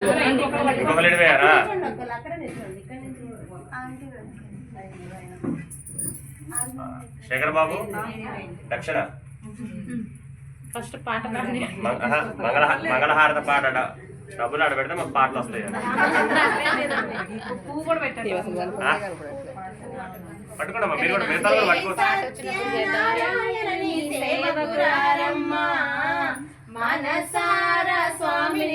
ఇంకొక శేఖర్ బాబు దక్షిణ. ఫస్ట్ పాట మంగళ మంగళహారత పాట డబ్బులు ఆడ పెడితే మాకు పాటలు వస్తాయి పువ్వు కూడా పెట్టండి ఆ? పట్టుకోండమ్మా మీరు కూడా మిగతా పట్టుకోవచ్చు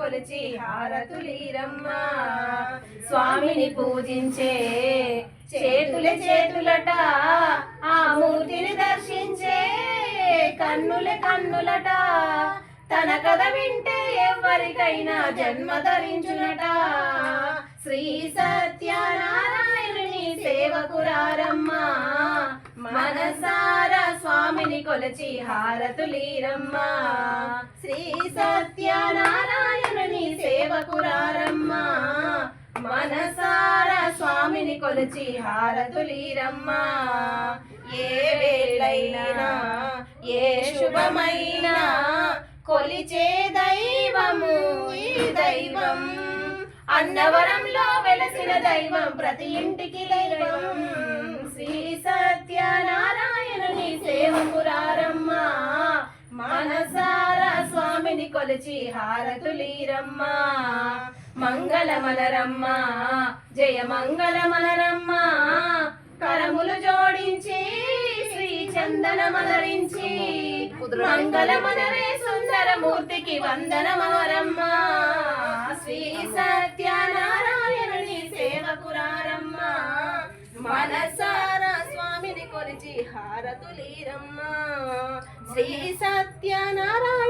కొలిచి హారతులీరమ్మా. స్వామిని పూజించే చేతుల చేతులట ఆ మూర్తిని దర్శించే కన్నుల కన్నులట. తన కథ వింటే ఎవరికైనా జన్మ ధరించునట. శ్రీ సత్యనారాయణుని స్వామిని కొలచి హారతులీరమ్మా. శ్రీ సత్యనారాయణుని సేవకురారమ్మా. మనసారా స్వామిని కొలచి హారతులీరమ్మా. ఏ వేళైనా ఏ శుభమైనా కొలిచే దైవము ఈ దైవం. అన్నవరంలో వెలసిన దైవం ప్రతి ఇంటికి దైవం. కొలిచి హారతులీరమ్మ. మంగళమలరమ్మ జయ మంగళమలరమ్మ కరములు జోడించి శ్రీ చందన మలరించి మంగళమలరే సుందరమూర్తికి వందనమవరమ్మా శ్రీ సత్యనారాయణుని సేవకురారమ్మ. మనసారా స్వామిని కొలిచి హారతులీరమ్మ. శ్రీ సత్యనారాయణ